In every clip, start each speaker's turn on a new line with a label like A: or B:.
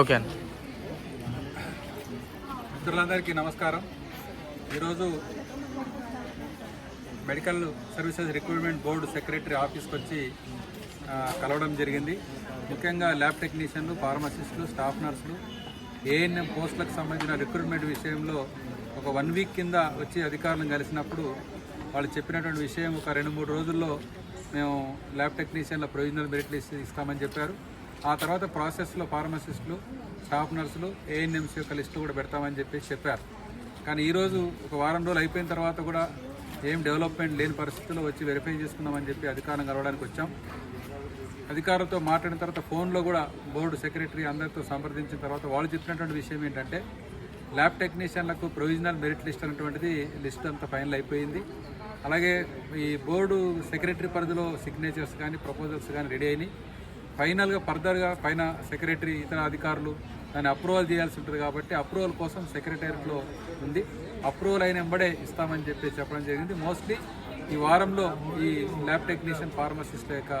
A: Okay అండి.
B: మిత్రులందరికీ నమస్కారం. ఈరోజు medical services recruitment board secretary ఆఫీస్కి వచ్చి కలవడం జరిగింది. ముఖ్యంగా ల్యాబ్ టెక్నీషియన్లు ఫార్మసిస్టులు స్టాఫ్ నర్సులు ఏఎన్ఎం పోస్టులకు సంబంధించిన రిక్రూట్మెంట్ విషయంలో ఒక వన్ వీక్ కింద వచ్చి అధికారులను కలిసినప్పుడు వాళ్ళు చెప్పినటువంటి విషయం ఒక రెండు మూడు రోజుల్లో మేము ల్యాబ్ టెక్నీషియన్ల ప్రొవిజనల్ మెరిట్ లిస్ట్ ఇస్తామని చెప్పారు. ఆ తర్వాత ప్రాసెస్లో ఫార్మసిస్టులు స్టాఫ్ నర్సులు ఏఎన్ఎంసీ యొక్క లిస్టు కూడా పెడతామని చెప్పేసి చెప్పారు. కానీ ఈరోజు ఒక వారం రోజులు అయిపోయిన తర్వాత కూడా ఏం డెవలప్మెంట్ లేని పరిస్థితుల్లో వచ్చి వెరిఫై చేసుకుందామని చెప్పి అధికారం కలవడానికి వచ్చాం. అధికారులతో మాట్లాడిన తర్వాత ఫోన్లో కూడా బోర్డు సెక్రటరీ అందరితో సంప్రదించిన తర్వాత వాళ్ళు చెప్పినటువంటి విషయం ఏంటంటే ల్యాబ్ టెక్నీషియన్లకు ప్రొవిజనల్ మెరిట్ లిస్ట్ అనేటువంటిది లిస్ట్ అంతా ఫైనల్ అయిపోయింది. అలాగే ఈ బోర్డు సెక్రటరీ పరిధిలో సిగ్నేచర్స్ కానీ ప్రపోజల్స్ కానీ రెడీ అయినాయి. ఫైనల్గా ఫర్దర్గా పైన సెక్రటరీ ఇతర అధికారులు దాన్ని అప్రూవల్ చేయాల్సి ఉంటుంది కాబట్టి అప్రూవల్ కోసం సెక్రటరీలో ఉంది. అప్రూవల్ అయిన వెంబడే ఇస్తామని చెప్పి చెప్పడం జరిగింది. మోస్ట్లీ ఈ వారంలో ఈ ల్యాబ్ టెక్నీషియన్ ఫార్మసిస్ట్ యొక్క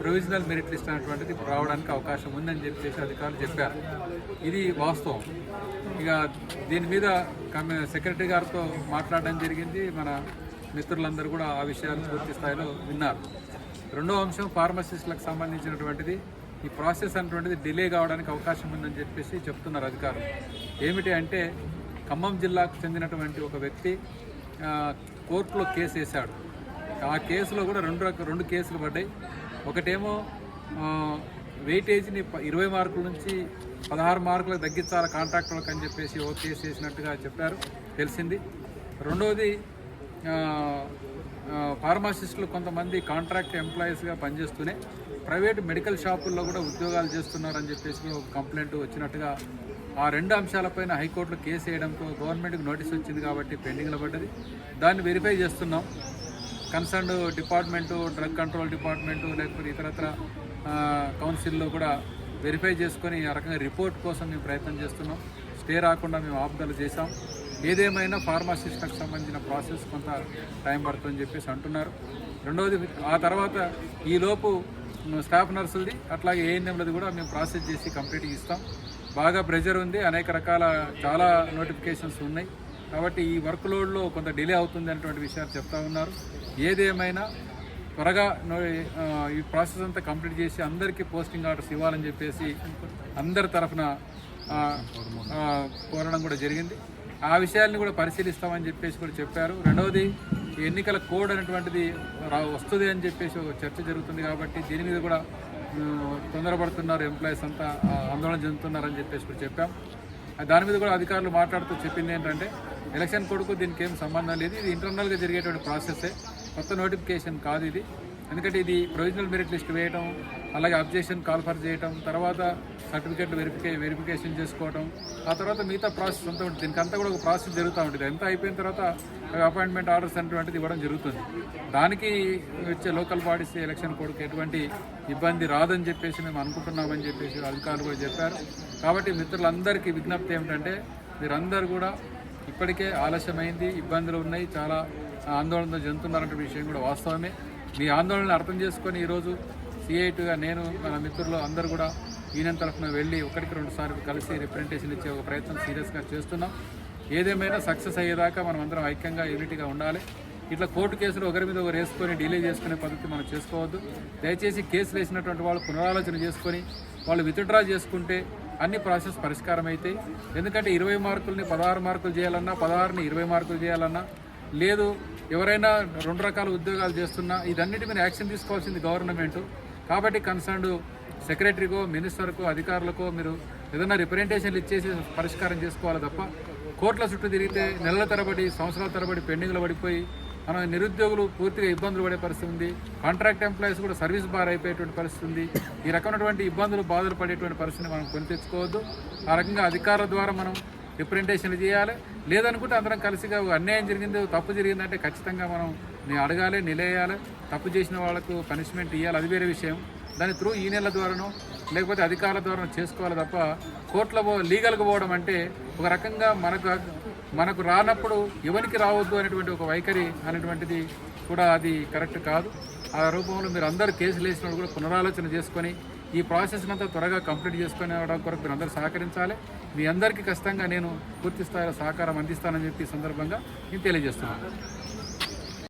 B: ప్రొవిజనల్ మెరిట్ లిస్ట్ అనేటువంటిది రావడానికి అవకాశం ఉందని చెప్పేసి అధికారులు చెప్పారు. ఇది వాస్తవం. ఇక దీని మీద సెక్రటరీ గారితో మాట్లాడడం జరిగింది. మన మిత్రులందరూ కూడా ఆ విషయాలు పూర్తి స్థాయిలో విన్నారు. రెండో అంశం ఫార్మసిస్టులకు సంబంధించినటువంటిది. ఈ ప్రాసెస్ అనేటువంటిది డిలే కావడానికి అవకాశం ఉందని చెప్పేసి చెప్తున్నారు అధికారులు. ఏమిటి అంటే ఖమ్మం జిల్లాకు చెందినటువంటి ఒక వ్యక్తి కోర్టులో కేసు వేశాడు. ఆ కేసులో కూడా రెండు రక రెండు కేసులు పడ్డాయి. ఒకటేమో వెయిటేజ్ని ఇరవై మార్కుల నుంచి పదహారు మార్కులకు తగ్గించాలి కాంట్రాక్టులకు అని చెప్పేసి ఓ కేసు వేసినట్టుగా చెప్పారు. తెలిసింది. రెండవది ఫార్మాసిస్టులు కొంతమంది కాంట్రాక్ట్ ఎంప్లాయీస్గా పనిచేస్తూనే ప్రైవేట్ మెడికల్ షాపుల్లో కూడా ఉద్యోగాలు చేస్తున్నారని చెప్పేసి ఒక కంప్లైంట్ వచ్చినట్టుగా ఆ రెండు అంశాలపైన హైకోర్టులో కేసు వేయడంతో గవర్నమెంట్కి నోటీస్ వచ్చింది కాబట్టి పెండింగ్లో పడ్డది. దాన్ని వెరిఫై చేస్తున్నాం. Concern department drug control department లేకపోతే ఇతరత్ర కౌన్సిల్లో కూడా వెరిఫై చేసుకొని ఆ రకంగా రిపోర్ట్ కోసం మేము ప్రయత్నం చేస్తున్నాం. స్టే రాకుండా మేము ఆపుదల చేశాం. ఏదేమైనా ఫార్మాసిస్ట్లకు సంబంధించిన ప్రాసెస్ కొంత టైం పడుతుందని చెప్పేసి అంటున్నారు. రెండవది ఆ తర్వాత ఈలోపు స్టాఫ్ నర్సులది అట్లాగే ఏఎన్ఎంలది కూడా మేము ప్రాసెస్ చేసి కంప్లీట్గా ఇస్తాం బాగా ప్రెజర్ ఉంది అనేక రకాల చాలా నోటిఫికేషన్స్ ఉన్నాయి. కాబట్టి ఈ వర్క్ లోడ్లో కొంత డిలే అవుతుంది అనేటువంటి విషయాలు చెప్తా ఉన్నారు. ఏదేమైనా త్వరగా ఈ ప్రాసెస్ అంతా కంప్లీట్ చేసి అందరికీ పోస్టింగ్ ఆర్డర్స్ ఇవ్వాలని చెప్పేసి అందరి తరఫున కోరడం కూడా జరిగింది. ఆ విషయాల్ని కూడా పరిశీలిస్తామని చెప్పేసి కూడా చెప్పారు. రెండవది ఈ ఎన్నికల కోడ్ అనేటువంటిది రా- వస్తుంది అని చెప్పేసి ఒక చర్చ జరుగుతుంది కాబట్టి దీని మీద కూడా తొందరపడుతున్నారు ఎంప్లాయీస్ అంతా ఆందోళన చెందుతున్నారని చెప్పేసి కూడా చెప్పాం. ఆ దాని మీద కూడా అధికారులు మాట్లాడుతూ చెప్పింది ఏంటంటే ఎలక్షన్ కొడుకు దీనికి ఏం సంబంధం లేదు. ఇది ఇంటర్నల్గా జరిగేటువంటి ప్రాసెస్సే. కొత్త నోటిఫికేషన్ కాదు ఇది. ఎందుకంటే ఇది ప్రొవిజనల్ మెరిట్ లిస్ట్ వేయడం అలాగే అబ్జెక్షన్ కాల్ఫర్ చేయటం తర్వాత సర్టిఫికెట్ వెరిఫికే వెరిఫికేషన్ చేసుకోవడం ఆ తర్వాత మిగతా ప్రాసెస్ అంతా ఉంటుంది. దీనికంతా కూడా ఒక ప్రాసెస్ జరుగుతూ ఉంటుంది. ఎంత అయిపోయిన తర్వాత అపాయింట్మెంట్ ఆర్డర్స్ అనేటువంటిది ఇవ్వడం జరుగుతుంది. దానికి వచ్చే లోకల్ బాడీస్ ఎలక్షన్ కోడ్కి ఎటువంటి ఇబ్బంది రాదని చెప్పేసి మేము అనుకుంటున్నామని చెప్పేసి అధికారులు కూడా చెప్పారు. కాబట్టి మిత్రులందరికీ విజ్ఞప్తి ఏమిటంటే మీరందరూ కూడా ఇప్పటికే ఆలస్యమైంది ఇబ్బందులు ఉన్నాయి చాలా ఆందోళనతో చెందుతున్నారంటే విషయం కూడా వాస్తవమే. మీ ఆందోళనను అర్థం చేసుకొని ఈరోజు సిఐటిగా నేను మన మిత్రులు అందరూ కూడా యూనియన్ తరఫున వెళ్ళి ఒకటికి రెండు సార్లు కలిసి రిప్రజెంటేషన్ ఇచ్చే ఒక ప్రయత్నం సీరియస్గా చేస్తున్నాం. ఏదేమైనా సక్సెస్ అయ్యేదాకా మనం అందరం ఐక్యంగా యూనిటీగా ఉండాలి. ఇట్లా కోర్టు కేసులు ఒకరి మీద ఒకరు వేసుకొని డిలే చేసుకునే పద్ధతి మనం చేసుకోవద్దు. దయచేసి కేసులు వేసినటువంటి వాళ్ళు పునరాలోచన చేసుకొని వాళ్ళు విత్డ్రా చేసుకుంటే అన్ని ప్రాసెస్ పరిష్కారం అవుతాయి. ఎందుకంటే ఇరవై మార్కుల్ని పదహారు మార్కులు చేయాలన్నా పదహారుని ఇరవై మార్కులు చేయాలన్నా లేదు ఎవరైనా రెండు రకాల ఉద్యోగాలు చేస్తున్నా ఇదన్నిటి మీద యాక్షన్ తీసుకోవాల్సింది గవర్నమెంట్. కాబట్టి కన్సర్న్డ్ సెక్రటరీకో మినిస్టర్కో అధికారులకో మీరు ఏదైనా రిప్రజెంటేషన్లు ఇచ్చేసి పరిష్కారం చేసుకోవాలి తప్ప కోర్టుల చుట్టూ తిరిగితే నెలల తరబడి సంవత్సరాల తరబడి పెండింగ్లో పడిపోయి మనం నిరుద్యోగులు పూర్తిగా ఇబ్బందులు పడే పరిస్థితి ఉంది. కాంట్రాక్ట్ ఎంప్లాయీస్ కూడా సర్వీస్ బార్ అయిపోయేటువంటి పరిస్థితి ఉంది. ఈ రకమైనటువంటి ఇబ్బందులు బాధలు పడేటువంటి పరిస్థితిని మనం కొని తెచ్చుకోవద్దు. ఆ రకంగా అధికారుల ద్వారా మనం రిప్రజెంటేషన్లు చేయాలి. లేదనుకుంటే అందరం కలిసిగా అన్యాయం జరిగింది తప్పు జరిగిందంటే ఖచ్చితంగా మనం నేను అడగాలి నిలేయాలి. తప్పు చేసిన వాళ్ళకు పనిష్మెంట్ ఇవ్వాలి అది వేరే విషయం. దాని త్రూ ఈ నెల ద్వారానో లేకపోతే అధికారుల ద్వారా చేసుకోవాలి తప్ప కోర్టులో పో లీగల్గా పోవడం అంటే ఒక రకంగా మనకు మనకు రానప్పుడు ఎవరికి రావద్దు అనేటువంటి ఒక వైఖరి అనేటువంటిది కూడా అది కరెక్ట్ కాదు. ఆ రూపంలో మీరు అందరూ కేసులు వేసినప్పుడు కూడా పునరాలోచన చేసుకొని ఈ ప్రాసెస్ అంతా త్వరగా కంప్లీట్ చేసుకునే కొరకు మీరు అందరూ సహకరించాలి. మీ అందరికీ ఖచ్చితంగా నేను పూర్తి స్థాయిలో సహకారం అందిస్తానని చెప్పి సందర్భంగా నేను తెలియజేస్తున్నాను.